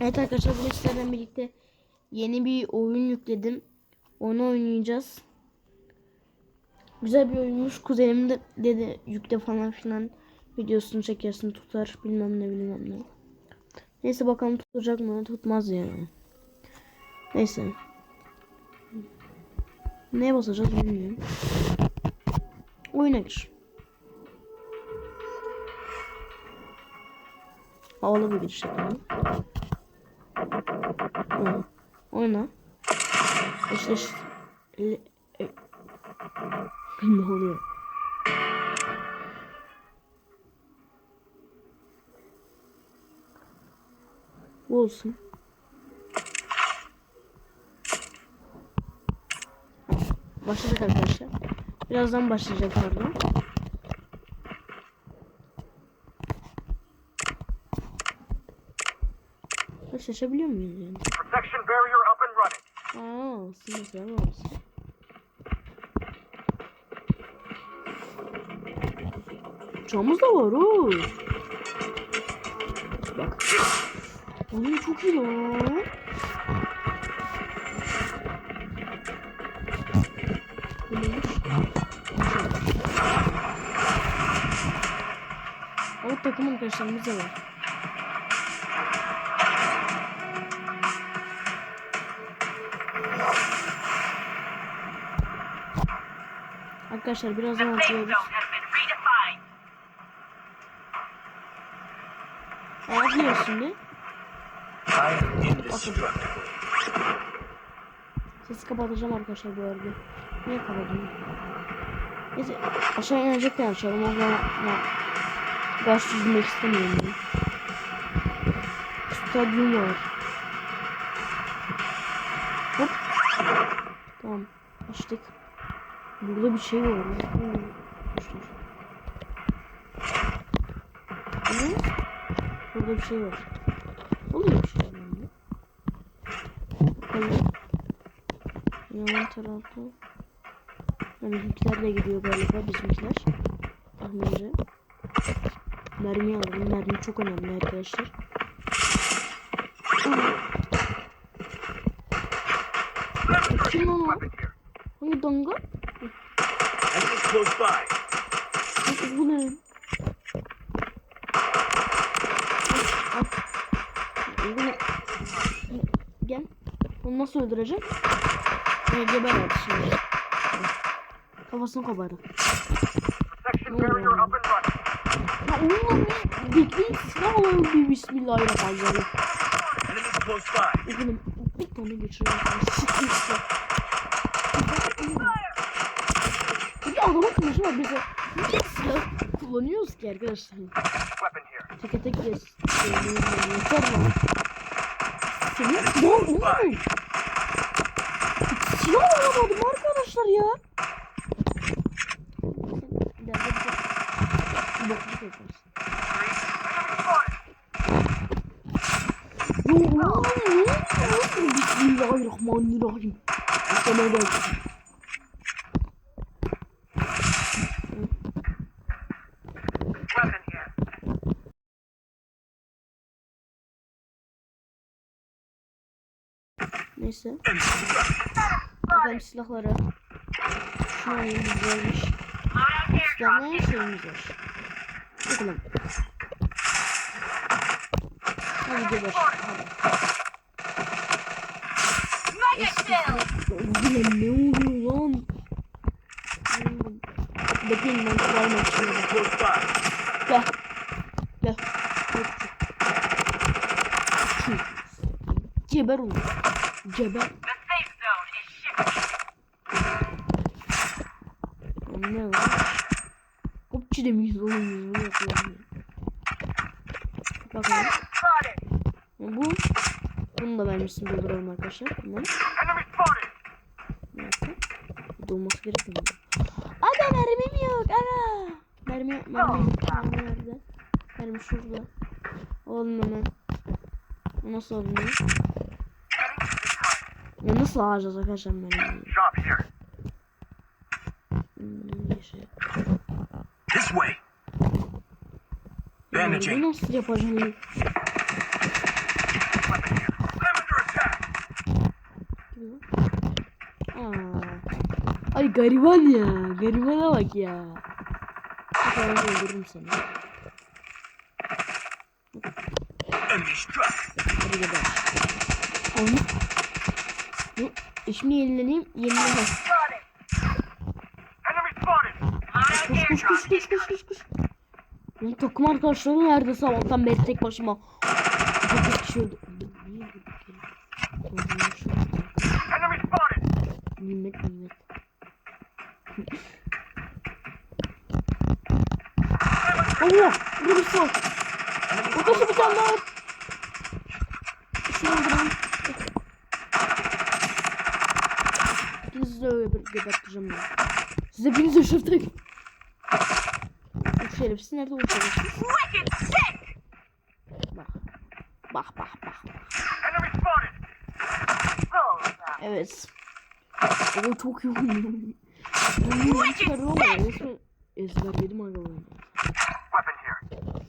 Evet arkadaşlar bugün sizlerle birlikte yeni bir oyun yükledim. Onu oynayacağız. Güzel bir oyunmuş. Kuzenim de dedi yükle falan filan videosunu çekersin tutar bilmem ne bilmem ne. Neyse bakalım tutacak mı? Tutmaz yani. Neyse. Neye basacağız bilmiyorum. Oyuna gir. Havalı bir giriş yapalım. Oyna. Oyna. İşte işte. Le- e- ne oluyor? Bu olsun. Başladık arkadaşlar. Birazdan başlayacak pardon. Şaşabiliyor muyuz yani? Protection barrier up and running. Aa, mesela olsun. Çamız da var o. Bak. Oğlum çok iyi lan. Neymiş? Ama takım arkadaşlarımız da var. Arkadaşlar birazdan Safe atıyoruz. zone has been redefined. Atlıyoruz şimdi. I'm indestructible. Sesi kapatacağım arkadaşlar bu arada. Niye kapatıyorum? Neyse aşağı inecek de açalım. O zaman gaz süzmek istemiyorum ben. Stadyum var. Hop. Tamam. Açtık. Burada bir şey var. Hmm, dur. Ne? Burada bir şey var. Oluyor bir şey. yani. Bakalım. Yalan tarafı. Yani bizimkiler de gidiyor galiba bizimkiler. Tahmince. Mermi alalım. Mermi çok önemli arkadaşlar. Kim lan o? Hangi danga? Close by. Bu ne? Bu ne? Gel. Onu nasıl öldüreceğim? Ne geber at şimdi. Kafasını kopardı. Ya oğlum ne? Bekleyin silah alalım bir bismillahirrahmanirrahim. Oğlum bir tane geçirelim. Sıkıntı. Bir adamın kılıcı var bize. Niye silah kullanıyoruz ki arkadaşlar? Teke tek yes. Yeter lan. Seni ne oğlum? Silah alamadım arkadaşlar ya. Ne oluyor? Bismillahirrahmanirrahim. Sana bak. Neyse. Bakalım silahlara. Şunu alayım güzelmiş. Silahlar her şeyimiz var. Bakalım. Hadi geber. Hadi. Yine ne oluyor lan? Bekleyin ben kulağım açıyorum. Close by. Gel. Gel. Gel. Şu. Geber onu. Geber. Ne var? Hopçi de miyiz oğlum biz bunu. Bakalım. Bu. Bunu da vermişsin dolduralım arkadaşlar. Tamam. Dakika. Dolması gerekmiyor. Aga mermim yok. Aga. Mermi, mermi, mermi nerede? Mermi şurada. Alalım hemen. O Nasıl alınıyor? Ya nasıl alacağız arkadaşlar ben? This way. Bandaging. Ya, nasıl yapacağım? Ay gariban ya. Garibana bak ya. Ben öldürürüm seni. Hadi gidelim. Onu Eşimi yenileneyim. Spotted. Koş koş koş koş koş koş. Benim takım arkadaşlarım nerede sabahtan beri tek başıma. Dokuz kişi öldü. Nimet nimet. Allah! Var. Burada bir tane daha var. Şunu öldürün. İkinizi de öyle bir geberteceğim ben. Size biriniz yaşatacak. Bu şerefsiz nerede o şerefsiz? Bak. Bak bak bak. Evet. O çok iyi oynuyor. Bunu çıkarıyor ama resmen ezberledim aga oyunu.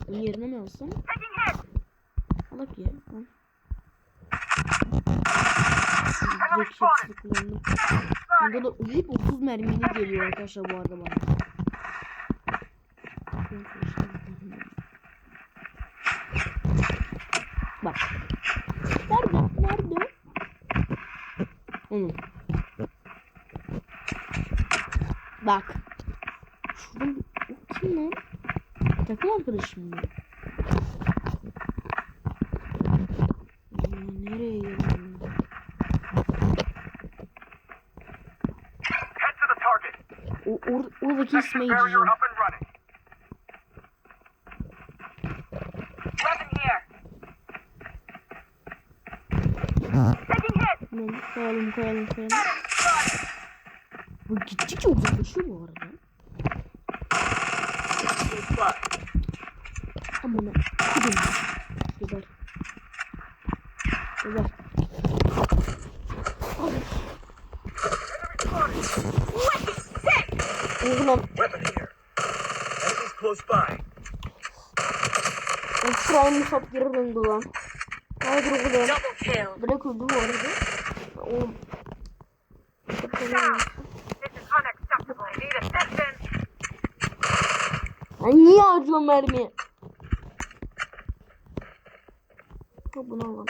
Bunun yerine mi alsam? Alak ya. Al. Direkt hepsini kullandım. Bunda da hep 30 mermili geliyor arkadaşlar bu arada bana. Bak. Nerede? Nerede? Onu. Bak. Şurada o kim lan? Takım arkadaşım mı? Taking hit. Tamam, koyalım koyalım koyalım. Bu gittikçe uzaklaşıyor bu arada. Amına kudum. Geber. Geber. Close by. Prime Musab geri döndü lan. Haydi kill. Bırak öldü bu arada. Oğlum. Ay niye harcıyorum mermiyi? Ha bunu alalım.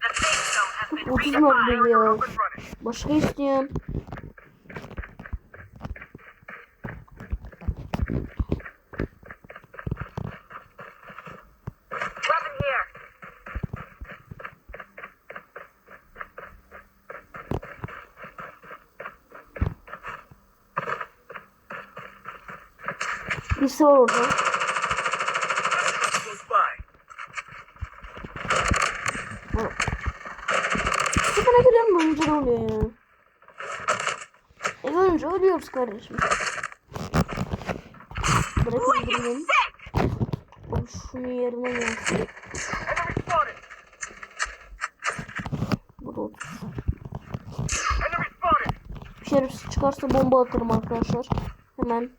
The safe zone has been 30 redefined. mermi ya. Başka isteyen. Birisi var orada. Close by. Bir tane görüyorum önce ne oluyor ya? E önce ölüyoruz kardeşim. Bırak öldürmeyin. Abi şunu yerine spotted. Burada otur. Enemy spotted. Bir şerefsiz çıkarsa bomba atarım arkadaşlar. Hemen.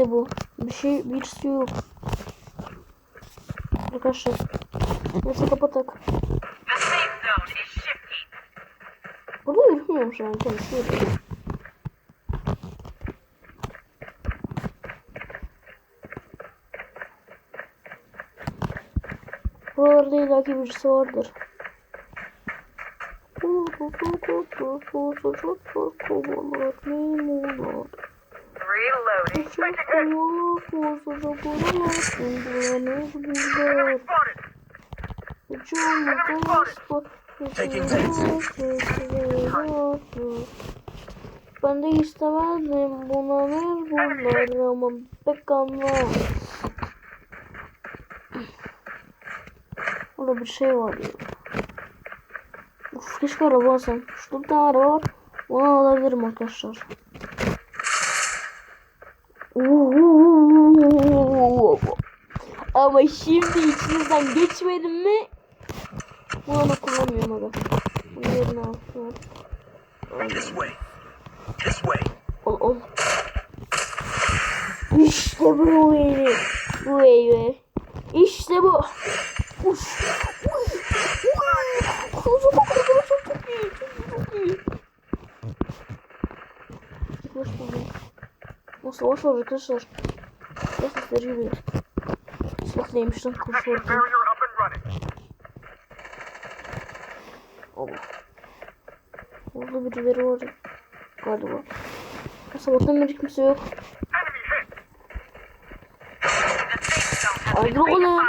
Nerede bu? Bir şey, birisi yok. Arkadaşlar. Neyse kapatak. Burada yürümüyorum şu an kendisi yürüyor. Buralarda illaki birisi vardır. Reloading. Enemy spotted. Ben de istemezdim buna mecburlar ama pek anlamam. Orada bir şey var ya. Uf keşke araba alsam. Şurada bir tane araba var. Onu alabilirim arkadaşlar. Ama şimdi içinizden geçmedim mi? Bunu kullanmıyorum aga. Bunu yerine al. This way. This way. Al al. İşte bu baby. Bu baby. İşte bu. Uş. Uy. Uy. Kuzum kuzum çok çok iyi. Çok çok iyi. Boş buldum. Nasıl boş olacak arkadaşlar. Geliyor. Silah neymiş lan and running. Allah. Orada birileri var galiba. Sabahtan beri kimse yok. Been oğlum.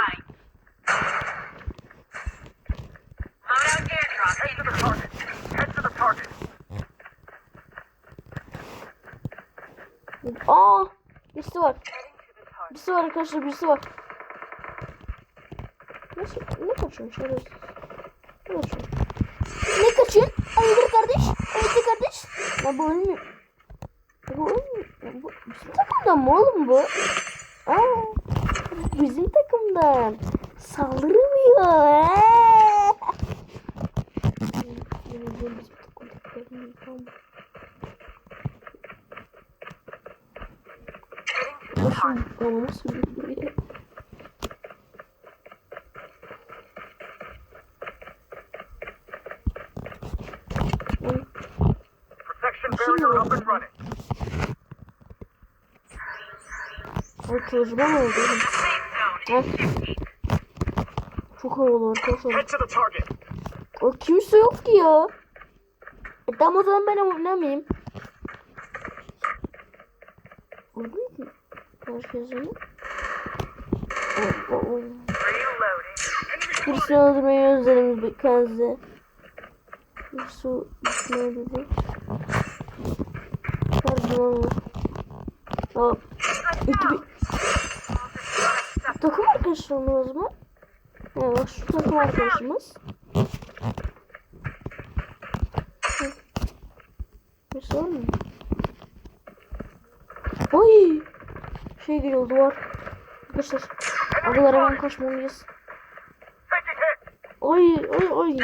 Aa! Birisi var. Birisi var arkadaşlar birisi var. Nasıl? Ne kaçıyorsun şerefsiz? Ne kaçıyorsun? Ne kaçıyorsun? Hayırdır kardeş? Hayırdır kardeş? Ya bu ölmüyor. Bu ölmüyor. Bu bizim takımdan mı oğlum bu? Aa! Bizim takımdan. Saldırmıyor. Ee! Başım babama söylüyor. Protection barrier up and running. Ay tecrübe oldu Ha? Çok havalı arkadaşlar. O kimse yok ki ya. E tamam o zaman ben oynamayayım. Mu ki? Herkese. O, o, o. Reloading. Birisini öldürmeyi özledim bir öldürdü. Her zaman Aa, iki bir... Takım arkadaşlarımız mı? Evet şu takım arkadaşımız. Birisi var mı? Oy! Şey geliyor duvar. Arkadaşlar. Arılara ben kaçmalıyız. Oy oy oy.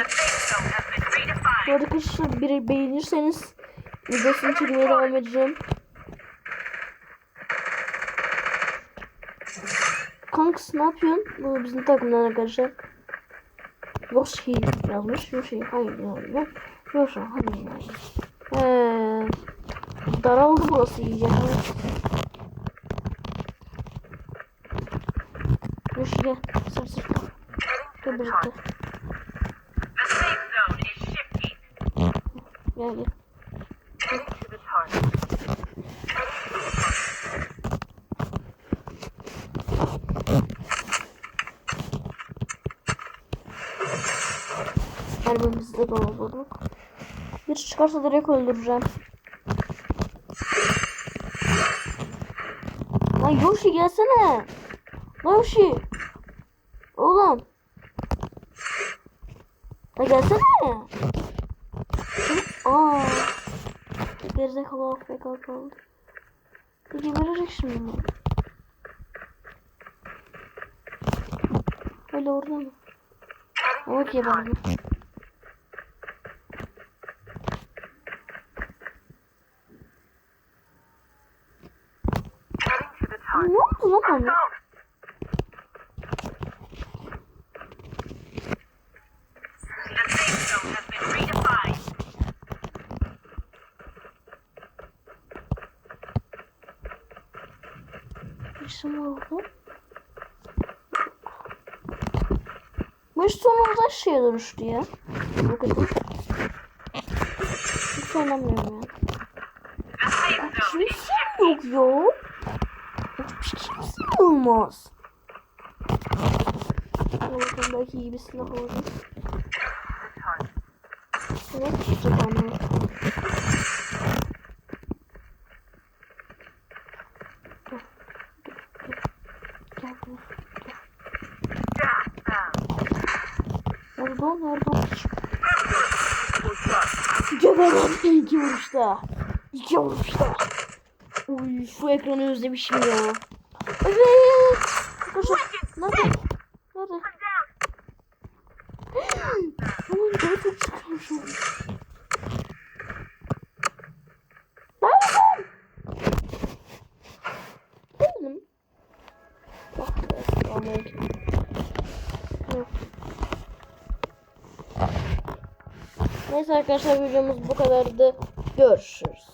Bu arada arkadaşlar biri beğenirseniz videosunu çekmeye devam edeceğim. Kanks ne yapıyorsun? Bu bizim takımdan arkadaşlar. Yoshi yazmış. Yoshi hayır yani. Yoshi hayır yani. Ee, daraldı burası iyice. Yoshi gel. Sır sır. Gel birlikte. Target. Kalbimizi de doldurduk. Bir çıkarsa direkt öldüreceğim. Lan Yoshi gelsene. Lan Yoshi. Oğlum. Lan gelsene. Aa. Gerizekalı AFK kaldı. Peki verecek şimdi mi? Öyle orada mı? Okey the Ne oldu lan? Birisi mi oldu? Bu iş sonunda şeye dönüştü ya. Bu kadar. Hiç oynamıyorum ya. The safe zone is Kimse yok ya. Hiç kimse olmaz. Bakın belki iyi bir silah olur. Evet, tutacak onu. Gel, gel, gel buraya. Nerede o? Nerede o? Geberendi iki vuruşta. İki vuruşta. Uy şu ekranı özlemişim ya. Evet. Arkadaşlar nerede? Nerede? Aman canı çok sıkılmış oğlum. Nerede? belki. Yok. Arkadaşlar videomuz bu kadardı. Görüşürüz.